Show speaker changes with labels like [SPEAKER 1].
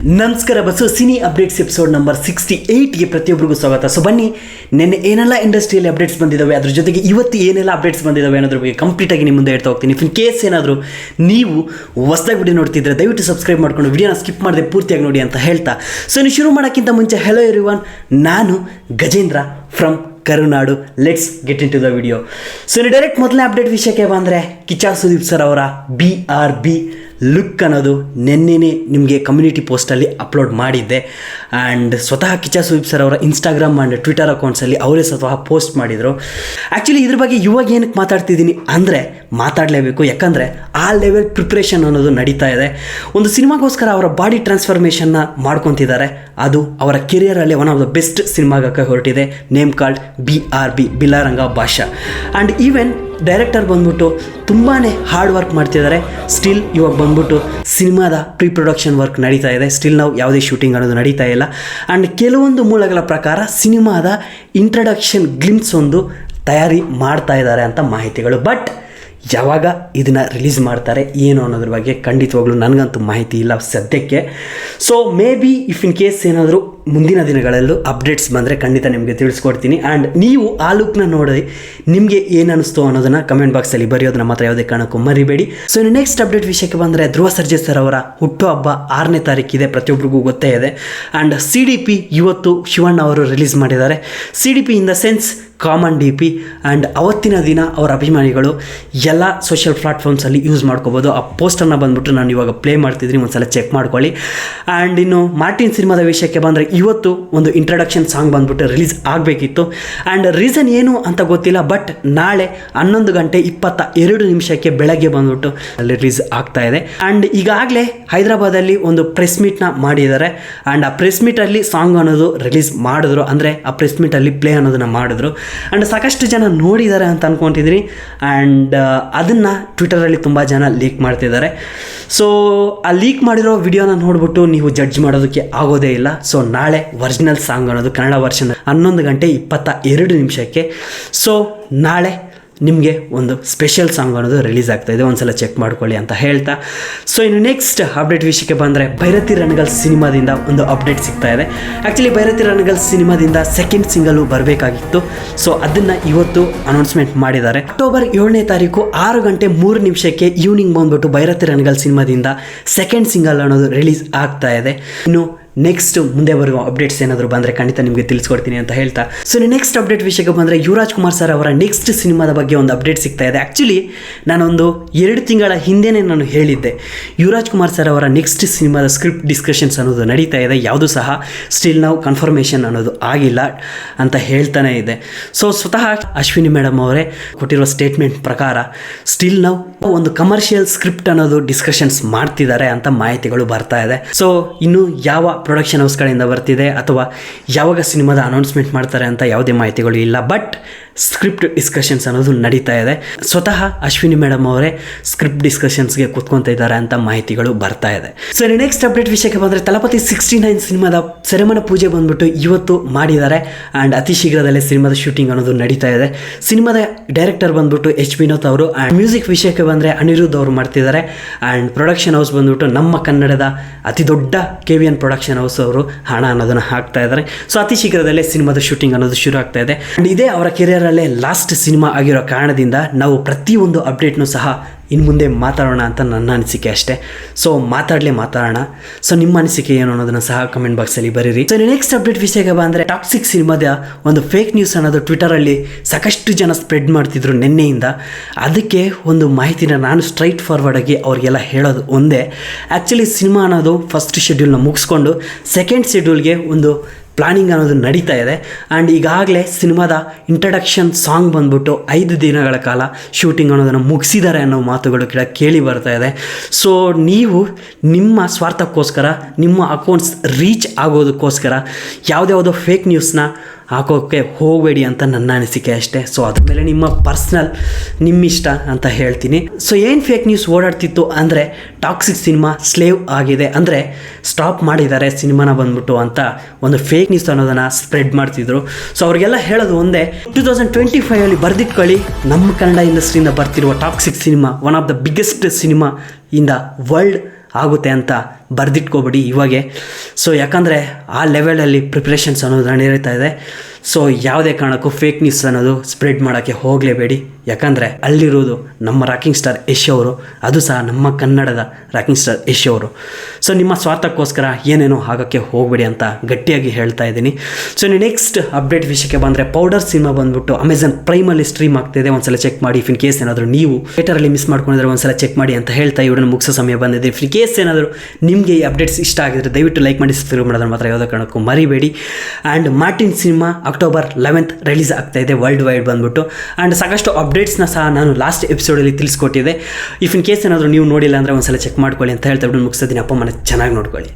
[SPEAKER 1] ನಮಸ್ಕಾರ bus cine updates episode number sixty ಏಯ್ಟ್ಗೆ ಪ್ರತಿಯೊಬ್ಬರಿಗೂ ಸ್ವಾಗತ. ಸೊ ಬನ್ನಿ, ನೆನ್ನೆ ಏನೆಲ್ಲ ಇಂಡಸ್ಟ್ರಿಯಲ್ಲಿ ಅಪ್ಡೇಟ್ಸ್ ಬಂದಿದ್ದಾವೆ ಅದ್ರ ಜೊತೆಗೆ ಇವತ್ತು ಏನೆಲ್ಲ ಅಪ್ಡೇಟ್ಸ್ ಬಂದಿದ್ದಾವೆ ಅನ್ನೋದ್ರ ಬಗ್ಗೆ ಕಂಪ್ಲೀಟಾಗಿ ನಿಮ್ಮ ಮುಂದೆ ಹೇಳ್ತಾ ಹೋಗ್ತೀನಿ. ಇನ್ ಕೇಸ್ ಏನಾದರೂ ನೀವು ಹೊಸದಾಗಿ ವಿಡಿಯೋ ನೋಡ್ತಿದ್ರೆ ದಯವಿಟ್ಟು ಸಬ್ಸ್ಕ್ರೈಬ್ ಮಾಡ್ಕೊಂಡು ವಿಡಿಯೋನ ಸ್ಕಿಪ್ ಮಾಡದೆ ಪೂರ್ತಿಯಾಗಿ ನೋಡಿ ಅಂತ ಹೇಳ್ತಾ. ಸೊ ನೀವು ಶುರು ಮಾಡೋಕ್ಕಿಂತ ಮುಂಚೆ ಹೆಲೋ ಎರಿವನ್ ನಾನು Gajendra from Karunadu. Let's get into the video so ನೀವು ಡೈರೆಕ್ಟ್ ಮೊದಲನೇ ಅಪ್ಡೇಟ್ ವಿಷಯಕ್ಕೆ ಬಂದರೆ ಕಿಚ್ಚಾ ಸುದೀಪ್ ಸರ್ ಅವರ ಬಿ ಆರ್ ಬಿ ಲುಕ್ ಅನ್ನೋದು ನೆನ್ನೆನೇ ನಿಮಗೆ ಕಮ್ಯುನಿಟಿ ಪೋಸ್ಟಲ್ಲಿ ಅಪ್ಲೋಡ್ ಮಾಡಿದ್ದೆ. ಆ್ಯಂಡ್ ಸ್ವತಃ ಕಿಚ್ಚ ಸುದೀಪ್ ಸರ್ ಅವರ ಇನ್ಸ್ಟಾಗ್ರಾಮ್ ಆ್ಯಂಡ್ ಟ್ವಿಟರ್ ಅಕೌಂಟ್ಸಲ್ಲಿ ಅವರೇ ಸ್ವತಃ ಪೋಸ್ಟ್ ಮಾಡಿದರು. ಆ್ಯಕ್ಚುಲಿ ಇದ್ರ ಬಗ್ಗೆ ಇವಾಗ ಏನಕ್ಕೆ ಮಾತಾಡ್ತಿದ್ದೀನಿ ಅಂದರೆ ಮಾತಾಡಲೇಬೇಕು. ಯಾಕಂದರೆ ಆ ಲೆವೆಲ್ ಪ್ರಿಪ್ರೇಷನ್ ಅನ್ನೋದು ನಡೀತಾ ಇದೆ. ಒಂದು ಸಿನಿಮಾಗೋಸ್ಕರ ಅವರ ಬಾಡಿ ಟ್ರಾನ್ಸ್ಫಾರ್ಮೇಷನ್ನ ಮಾಡ್ಕೊತಿದ್ದಾರೆ. ಅದು ಅವರ ಕೆರಿಯರಲ್ಲಿ ಒನ್ ಆಫ್ ದ ಬೆಸ್ಟ್ ಸಿನಿಮಾಗಕ್ಕೆ ಹೊರಟಿದೆ. Name called B R B Billa Ranga Baasha and even director ಬಂದ್ಬಿಟ್ಟು ತುಂಬಾ ಹಾರ್ಡ್ ವರ್ಕ್ ಮಾಡ್ತಿದ್ದಾರೆ. ಸ್ಟಿಲ್ ಇವಾಗ ಬಂದ್ಬಿಟ್ಟು ಸಿನಿಮಾದ ಪ್ರೀ ಪ್ರೊಡಕ್ಷನ್ ವರ್ಕ್ ನಡೀತಾ ಇದೆ. ಸ್ಟಿಲ್ ನಾವು ಯಾವುದೇ ಶೂಟಿಂಗ್ ಅನ್ನೋದು ನಡೀತಾ ಇಲ್ಲ. ಆ್ಯಂಡ್ ಕೆಲವೊಂದು ಮೂಲಗಳ ಪ್ರಕಾರ ಸಿನಿಮಾದ ಇಂಟ್ರಡಕ್ಷನ್ ಗ್ಲಿಮ್ಸ್ ಒಂದು ತಯಾರಿ ಮಾಡ್ತಾ ಇದ್ದಾರೆ ಅಂತ ಮಾಹಿತಿಗಳು. ಬಟ್ ಯಾವಾಗ ಇದನ್ನು ರಿಲೀಸ್ ಮಾಡ್ತಾರೆ, ಏನು ಅನ್ನೋದ್ರ ಬಗ್ಗೆ ಖಂಡಿತವಾಗ್ಲೂ ನನಗಂತೂ ಮಾಹಿತಿ ಇಲ್ಲ ಸದ್ಯಕ್ಕೆ. So maybe if in case ಏನಾದರೂ ಮುಂದಿನ ದಿನಗಳಲ್ಲೂ ಅಪ್ಡೇಟ್ಸ್ ಬಂದರೆ ಖಂಡಿತ ನಿಮಗೆ ತಿಳಿಸ್ಕೊಡ್ತೀನಿ. ಆ್ಯಂಡ್ ನೀವು ಆ ಲುಕ್ನ ನೋಡಿ ನಿಮಗೆ ಏನು ಅನಿಸ್ತು ಅನ್ನೋದನ್ನು ಕಮೆಂಟ್ ಬಾಕ್ಸಲ್ಲಿ ಬರೆಯೋದನ್ನ ಮಾತ್ರ ಯಾವುದೇ ಕಾರಣಕ್ಕೂ ಮರಿಬೇಡಿ. ಸೊ ಇನ್ನು ನೆಕ್ಸ್ಟ್ ಅಪ್ಡೇಟ್ ವಿಷಯಕ್ಕೆ ಬಂದರೆ ಧ್ರುವ ಸರ್ಜೆ ಸರ್ ಅವರ ಹುಟ್ಟುಹಬ್ಬ ಆರನೇ ತಾರೀಕಿದೆ ಪ್ರತಿಯೊಬ್ಬರಿಗೂ ಗೊತ್ತೇ ಇದೆ. ಆ್ಯಂಡ್ ಸಿ ಡಿ ಪಿ ಇವತ್ತು ಶಿವಣ್ಣ ಅವರು ರಿಲೀಸ್ ಮಾಡಿದ್ದಾರೆ. C D P in the sense common D P and ಅವತ್ತಿನ ದಿನ ಅವರ ಅಭಿಮಾನಿಗಳು ಎಲ್ಲ ಸೋಷಿಯಲ್ ಪ್ಲಾಟ್ಫಾರ್ಮ್ಸಲ್ಲಿ ಯೂಸ್ ಮಾಡ್ಕೋಬೋದು. ಆ ಪೋಸ್ಟರ್ನ ಬಂದ್ಬಿಟ್ಟು ನಾನು ಇವಾಗ ಪ್ಲೇ ಮಾಡ್ತಿದ್ದೀನಿ ಒಂದು ಸಲ ಚೆಕ್ ಮಾಡ್ಕೊಳ್ಳಿ. ಆ್ಯಂಡ್ ಇನ್ನು ಮಾರ್ಟಿನ್ ಸಿನಿಮಾದ ವಿಷಯಕ್ಕೆ ಬಂದರೆ ಇವತ್ತು ಒಂದು ಇಂಟ್ರಡಕ್ಷನ್ ಸಾಂಗ್ ಬಂದ್ಬಿಟ್ಟು ರಿಲೀಸ್ ಆಗಬೇಕಿತ್ತು. ಆ್ಯಂಡ್ ರೀಸನ್ ಏನು ಅಂತ ಗೊತ್ತಿಲ್ಲ ಬಟ್ ನಾಳೆ ಹನ್ನೊಂದು ಗಂಟೆ ಇಪ್ಪತ್ತ ಎರಡು ನಿಮಿಷಕ್ಕೆ ಬೆಳಗ್ಗೆ ಬಂದ್ಬಿಟ್ಟು ಅಲ್ಲಿ ರಿಲೀಸ್ ಆಗ್ತಾ ಇದೆ. ಆ್ಯಂಡ್ ಈಗಾಗಲೇ ಹೈದರಾಬಾದಲ್ಲಿ ಒಂದು ಪ್ರೆಸ್ ಮೀಟ್ನ ಮಾಡಿದ್ದಾರೆ. ಆ್ಯಂಡ್ ಆ ಪ್ರೆಸ್ ಮೀಟಲ್ಲಿ ಸಾಂಗ್ ಅನ್ನೋದು ರಿಲೀಸ್ ಮಾಡಿದ್ರು. ಅಂದರೆ ಆ ಪ್ರೆಸ್ ಮೀಟಲ್ಲಿ ಪ್ಲೇ ಅನ್ನೋದನ್ನು ಮಾಡಿದ್ರು. ಆ್ಯಂಡ್ ಸಾಕಷ್ಟು ಜನ ನೋಡಿದ್ದಾರೆ ಅಂತ ಅಂದ್ಕೊತಿದ್ರಿ ಆ್ಯಂಡ್ ಅದನ್ನು ಟ್ವಿಟರಲ್ಲಿ ತುಂಬ ಜನ ಲೀಕ್ ಮಾಡ್ತಿದ್ದಾರೆ. ಸೊ ಆ ಲೀಕ್ ಮಾಡಿರೋ ವಿಡಿಯೋನ ನೋಡ್ಬಿಟ್ಟು ನೀವು ಜಡ್ಜ್ ಮಾಡೋದಕ್ಕೆ ಆಗೋದೇ ಇಲ್ಲ. ಸೊ ನಾಳೆ ಒರಿಜಿನಲ್ ಸಾಂಗ್ ಅನ್ನೋದು ಕನ್ನಡ ವರ್ಷನ್ ಹನ್ನೊಂದು ಗಂಟೆ ಇಪ್ಪತ್ತ ಎರಡು ನಿಮಿಷಕ್ಕೆ. ಸೊ ನಾಳೆ ನಿಮಗೆ ಒಂದು ಸ್ಪೆಷಲ್ ಸಾಂಗ್ ಅನ್ನೋದು ರಿಲೀಸ್ ಆಗ್ತಾ ಇದೆ. ಒಂದ್ಸಲ ಚೆಕ್ ಮಾಡ್ಕೊಳ್ಳಿ ಅಂತ ಹೇಳ್ತಾ. ಸೊ ಇನ್ನು ನೆಕ್ಸ್ಟ್ ಅಪ್ಡೇಟ್ ವಿಷಯಕ್ಕೆ ಬಂದರೆ ಭೈರತಿ ರಣಗಲ್ ಸಿನಿಮಾದಿಂದ ಒಂದು ಅಪ್ಡೇಟ್ ಸಿಗ್ತಾ ಇದೆ. ಆ್ಯಕ್ಚುಲಿ ಭೈರತಿ ರಣಗಲ್ ಸಿನಿಮಾದಿಂದ ಸೆಕೆಂಡ್ ಸಿಂಗಲು ಬರಬೇಕಾಗಿತ್ತು. ಸೊ ಅದನ್ನು ಇವತ್ತು ಅನೌನ್ಸ್ಮೆಂಟ್ ಮಾಡಿದ್ದಾರೆ. ಅಕ್ಟೋಬರ್ ಏಳನೇ ತಾರೀಕು ಆರು ಗಂಟೆ ಮೂರು ನಿಮಿಷಕ್ಕೆ ಈವ್ನಿಂಗ್ ಬಂದ್ಬಿಟ್ಟು ಭೈರತಿ ರಣಗಲ್ ಸಿನಿಮಾದಿಂದ ಸೆಕೆಂಡ್ ಸಿಂಗಲ್ ಅನ್ನೋದು ರಿಲೀಸ್ ಆಗ್ತಾ ಇದೆ. ಇನ್ನು ನೆಕ್ಸ್ಟ್ ಮುಂದೆ ಬರುವ ಅಪ್ಡೇಟ್ಸ್ ಏನಾದರೂ ಬಂದರೆ ಖಂಡಿತ ನಿಮಗೆ ತಿಳಿಸ್ಕೊಡ್ತೀನಿ ಅಂತ ಹೇಳ್ತಾ. ಸೊ ನೆಕ್ಸ್ಟ್ ಅಪ್ಡೇಟ್ ವಿಷಯಕ್ಕೆ ಬಂದರೆ ಯುವರಾಜ್ ಕುಮಾರ್ ಸರ್ ಅವರ ನೆಕ್ಸ್ಟ್ ಸಿನಿಮಾದ ಬಗ್ಗೆ ಒಂದು ಅಪ್ಡೇಟ್ ಸಿಗ್ತಾ ಇದೆ. ಆ್ಯಕ್ಚುಲಿ ನಾನೊಂದು ಎರಡು ತಿಂಗಳ ಹಿಂದೆನೇ ನಾನು ಹೇಳಿದ್ದೆ. ಯುವರಾಜ್ ಕುಮಾರ್ ಸರ್ ಅವರ ನೆಕ್ಸ್ಟ್ ಸಿನಿಮಾದ ಸ್ಕ್ರಿಪ್ಟ್ ಡಿಸ್ಕಷನ್ಸ್ ಅನ್ನೋದು ನಡೀತಾ ಇದೆ. ಯಾವುದು ಸಹ ಸ್ಟಿಲ್ ನಾವು ಕನ್ಫರ್ಮೇಷನ್ ಅನ್ನೋದು ಆಗಿಲ್ಲ ಅಂತ ಹೇಳ್ತಾನೆ ಇದೆ. ಸೊ ಸ್ವತಃ ಅಶ್ವಿನಿ ಮೇಡಮ್ ಅವರೇ ಕೊಟ್ಟಿರುವ ಸ್ಟೇಟ್ಮೆಂಟ್ ಪ್ರಕಾರ ಸ್ಟಿಲ್ ನಾವು ಒಂದು ಕಮರ್ಷಿಯಲ್ ಸ್ಕ್ರಿಪ್ಟ್ ಅನ್ನೋದು ಡಿಸ್ಕಷನ್ಸ್ ಮಾಡ್ತಿದ್ದಾರೆ ಅಂತ ಮಾಹಿತಿಗಳು ಬರ್ತಾ ಇದೆ. ಸೊ ಇನ್ನು ಯಾವ ಪ್ರೊಡಕ್ಷನ್ ಹೌಸ್ಗಳಿಂದ ಬರ್ತಿದೆ ಅಥವಾ ಯಾವಾಗ ಸಿನಿಮಾದ ಅನೌನ್ಸ್ಮೆಂಟ್ ಮಾಡ್ತಾರೆ ಅಂತ ಯಾವುದೇ ಮಾಹಿತಿಗಳು ಇಲ್ಲ. ಬಟ್ ಸ್ಕ್ರಿಪ್ಟ್ ಡಿಸ್ಕಷನ್ಸ್ ಅನ್ನೋದು ನಡೀತಾ ಇದೆ. ಸ್ವತಃ ಅಶ್ವಿನಿ ಮೇಡಮ್ ಅವರೇ ಸ್ಕ್ರಿಪ್ಟ್ ಡಿಸ್ಕಷನ್ಸ್ಗೆ ಕೂತ್ಕೊತಾ ಇದ್ದಾರೆ ಅಂತ ಮಾಹಿತಿಗಳು ಬರ್ತಾ ಇದೆ. ಸರಿ ನೆಕ್ಸ್ಟ್ ಅಪ್ಡೇಟ್ ವಿಷಯಕ್ಕೆ ಬಂದರೆ ತಲಪತಿ ಸಿಕ್ಸ್ಟಿ ನೈನ್ ಸಿನಿಮಾದ ಸೆರೆಮನ ಪೂಜೆ ಬಂದ್ಬಿಟ್ಟು ಇವತ್ತು ಮಾಡಿದ್ದಾರೆ. ಆ್ಯಂಡ್ ಅತಿ ಶೀಘ್ರದಲ್ಲೇ ಸಿನಿಮಾದ ಶೂಟಿಂಗ್ ಅನ್ನೋದು ನಡೀತಾ ಇದೆ. ಸಿನಿಮಾದ ಡೈರೆಕ್ಟರ್ ಬಂದ್ಬಿಟ್ಟು ಎಚ್ ವಿನೋತ್ ಅವರು ಆ್ಯಂಡ್ ಮ್ಯೂಸಿಕ್ ವಿಷಯಕ್ಕೆ ಬಂದರೆ ಅನಿರುದ್ಧ ಅವರು ಮಾಡ್ತಿದ್ದಾರೆ. ಆ್ಯಂಡ್ ಪ್ರೊಡಕ್ಷನ್ ಹೌಸ್ ಬಂದ್ಬಿಟ್ಟು ನಮ್ಮ ಕನ್ನಡದ ಅತಿ ದೊಡ್ಡ K V N production house ಅವರು ಹಣ ಅನ್ನೋದನ್ನು ಹಾಕ್ತಾ ಇದ್ದಾರೆ. ಸೊ ಅತಿ ಶೀಘ್ರದಲ್ಲೇ ಸಿನಿಮಾದ ಶೂಟಿಂಗ್ ಅನ್ನೋದು ಶುರು ಆಗ್ತಾ ಇದೆ. ಆ್ಯಂಡ್ ಇದೇ ಅವರ ಕೆರಿಯರಲ್ಲೇ ಲಾಸ್ಟ್ ಸಿನಿಮಾ ಆಗಿರೋ ಕಾರಣದಿಂದ ನಾವು ಪ್ರತಿಯೊಂದು ಅಪ್ಡೇಟ್ನು ಸಹ ಇನ್ನು ಮುಂದೆ ಮಾತಾಡೋಣ ಅಂತ ನನ್ನ ಅನಿಸಿಕೆ ಅಷ್ಟೇ. ಸೊ ಮಾತಾಡಲೇ ಮಾತಾಡೋಣ. ಸೊ ನಿಮ್ಮ ಅನಿಸಿಕೆ ಏನು ಅನ್ನೋದನ್ನು ಸಹ ಕಮೆಂಟ್ ಬಾಕ್ಸಲ್ಲಿ ಬರೀರಿ. ಸೊ ನೆಕ್ಸ್ಟ್ ಅಪ್ಡೇಟ್ ವಿಷಯಕ್ಕೆ ಬಂದರೆ ಟಾಕ್ಸಿಕ್ ಸಿನಿಮಾದ ಒಂದು ಫೇಕ್ ನ್ಯೂಸ್ ಅನ್ನೋದು ಟ್ವಿಟರಲ್ಲಿ ಸಾಕಷ್ಟು ಜನ ಸ್ಪ್ರೆಡ್ ಮಾಡ್ತಿದ್ರು ನಿನ್ನೆಯಿಂದ. ಅದಕ್ಕೆ ಒಂದು ಮಾಹಿತಿನ ನಾನು ಸ್ಟ್ರೈಟ್ ಫಾರ್ವರ್ಡ್ ಆಗಿ ಅವ್ರಿಗೆಲ್ಲ ಹೇಳೋದು ಒಂದೇ. ಆ್ಯಕ್ಚುಲಿ ಸಿನಿಮಾ ಅನ್ನೋದು ಫಸ್ಟ್ ಶೆಡ್ಯೂಲ್ನ ಮುಗಿಸ್ಕೊಂಡು ಸೆಕೆಂಡ್ ಶೆಡ್ಯೂಲ್ಗೆ ಒಂದು ಪ್ಲಾನಿಂಗ್ ಅನ್ನೋದು ನಡೀತಾ ಇದೆ. ಆ್ಯಂಡ್ ಈಗಾಗಲೇ ಸಿನಿಮಾದ ಇಂಟ್ರಡಕ್ಷನ್ ಸಾಂಗ್ ಬಂದ್ಬಿಟ್ಟು ಐದು ದಿನಗಳ ಕಾಲ ಶೂಟಿಂಗ್ ಅನ್ನೋದನ್ನು ಮುಗಿಸಿದ್ದಾರೆ ಅನ್ನೋ ಮಾತುಗಳು ಕೂಡ ಕೇಳಿ ಬರ್ತಾ ಇದೆ. ಸೊ ನೀವು ನಿಮ್ಮ ಸ್ವಾರ್ಥಕ್ಕೋಸ್ಕರ, ನಿಮ್ಮ ಅಕೌಂಟ್ಸ್ ರೀಚ್ ಆಗೋದಕ್ಕೋಸ್ಕರ, ಯಾವುದ್ಯಾವುದೋ ಫೇಕ್ ನ್ಯೂಸ್ನ ಹಾಕೋಕ್ಕೆ ಹೋಗಬೇಡಿ ಅಂತ ನನ್ನ ಅನಿಸಿಕೆ ಅಷ್ಟೇ. ಸೊ ಅದ್ರ ಮೇಲೆ ನಿಮ್ಮ ಪರ್ಸ್ನಲ್ ನಿಮ್ಮಿಷ್ಟ ಅಂತ ಹೇಳ್ತೀನಿ. ಸೊ ಏನು ಫೇಕ್ ನ್ಯೂಸ್ ಓಡಾಡ್ತಿತ್ತು ಅಂದರೆ ಟಾಕ್ಸಿಕ್ ಸಿನಿಮಾ ಸ್ಲೇವ್ ಆಗಿದೆ ಅಂದರೆ ಸ್ಟಾಪ್ ಮಾಡಿದ್ದಾರೆ ಸಿನಿಮಾನ ಬಂದ್ಬಿಟ್ಟು ಅಂತ ಒಂದು ಫೇಕ್ ನ್ಯೂಸ್ ಅನ್ನೋದನ್ನು ಸ್ಪ್ರೆಡ್ ಮಾಡ್ತಿದ್ರು. ಸೊ ಅವ್ರಿಗೆಲ್ಲ ಹೇಳೋದು ಒಂದೇ ಟೂ ತೌಸಂಡ್ ಟ್ವೆಂಟಿ ಫೈವಲ್ಲಿ ಬರೆದಿಟ್ಕೊಳ್ಳಿ ನಮ್ಮ ಕನ್ನಡ ಇಂಡಸ್ಟ್ರಿಯಿಂದ ಬರ್ತಿರುವ Toxic cinema one of the biggest cinema ಇಂದ ವರ್ಲ್ಡ್ ಆಗುತ್ತೆ ಅಂತ ಬರೆದಿಟ್ಕೋಬೇಡಿ ಇವಾಗೆ. ಸೊ ಯಾಕಂದರೆ ಆ ಲೆವೆಲಲ್ಲಿ ಪ್ರಿಪ್ರೇಷನ್ಸ್ ಅನ್ನೋದು ನಡೀತಾ ಇದೆ. ಸೊ ಯಾವುದೇ ಕಾರಣಕ್ಕೂ ಫೇಕ್ ನ್ಯೂಸ್ ಅನ್ನೋದು ಸ್ಪ್ರೆಡ್ ಮಾಡೋಕ್ಕೆ ಹೋಗಲೇಬೇಡಿ. ಯಾಕಂದರೆ ಅಲ್ಲಿರೋದು ನಮ್ಮ ರಾಕಿಂಗ್ ಸ್ಟಾರ್ ಯಶ್ ಅವರು, ಅದು ಸಹ ನಮ್ಮ ಕನ್ನಡದ ರಾಕಿಂಗ್ ಸ್ಟಾರ್ ಯಶ್ ಅವರು. ಸೊ ನಿಮ್ಮ ಸ್ವಾರ್ಥಕ್ಕೋಸ್ಕರ ಏನೇನೋ ಆಗೋಕ್ಕೆ ಹೋಗಬೇಡಿ ಅಂತ ಗಟ್ಟಿಯಾಗಿ ಹೇಳ್ತಾ ಇದ್ದೀನಿ. ಸೊ ನೆಕ್ಸ್ಟ್ ಅಪ್ಡೇಟ್ ವಿಷಯಕ್ಕೆ ಬಂದರೆ ಪೌಡರ್ ಸಿನಿಮಾ ಬಂದ್ಬಿಟ್ಟು ಅಮೆಝಾನ್ ಪ್ರೈಮಲ್ಲಿ ಸ್ಟ್ರೀಮ್ ಆಗ್ತಿದೆ. ಒಂದ್ಸಲ ಚೆಕ್ ಮಾಡಿ ಇಫ್ ಇನ್ ಕೇಸ್ ಏನಾದರೂ ನೀವು ಥಿಯೇಟರಲ್ಲಿ ಮಿಸ್ ಮಾಡ್ಕೊಂಡಿದ್ರೆ ಒಂದ್ಸಲ ಚೆಕ್ ಮಾಡಿ ಅಂತ ಹೇಳ್ತಾ ಇವರನ್ನು ಮುಗಿಸೋ ಸಮಯ ಬಂದಿದೆ. ಇಫ್ ಕೇಸ್ ಏನಾದರೂ ನಿಮಗೆ ಈ ಅಪ್ಡೇಟ್ಸ್ ಇಷ್ಟ ಆಗಿದ್ರೆ ದಯವಿಟ್ಟು ಲೈಕ್ ಮಾಡಿ ಮಾಡೋದನ್ನ ಮಾತ್ರ ಯಾವುದೋ ಕಾರಣಕ್ಕೂ ಮರಿಬೇಡಿ. And Martin cinema October eleventh release ಆಗ್ತಾ ಇದೆ ವರ್ಲ್ಡ್ ವೈಡ್ ಬಂದ್ಬಿಟ್ಟು. ಆ್ಯಂಡ್ ಸಾಕಷ್ಟು ಅಪ್ಡೇಟ್ಸ್ನ ಸಹ ನಾನು ಲಾಸ್ಟ್ ಎಪಿಸೋಡಲ್ಲಿ ತಿಳಿಸ್ಕೊಟ್ಟಿದ್ದೆ. ಇಫ್ ಇನ್ ಕೇಸ್ ಏನಾದರೂ ನೀವು ನೋಡಿಲ್ಲ ಅಂದರೆ ಒಂದ್ಸಲ ಚೆಕ್ ಮಾಡ್ಕೊಳ್ಳಿ ಅಂತ ಹೇಳ್ತಾ ಬಿಟ್ಟು ಮುಗಿಸ್ತೀನಿ ಅಪ್ಪ ಮನೆ ಚೆನ್ನಾಗಿ ನೋಡ್ಕೊಳ್ಳಿ.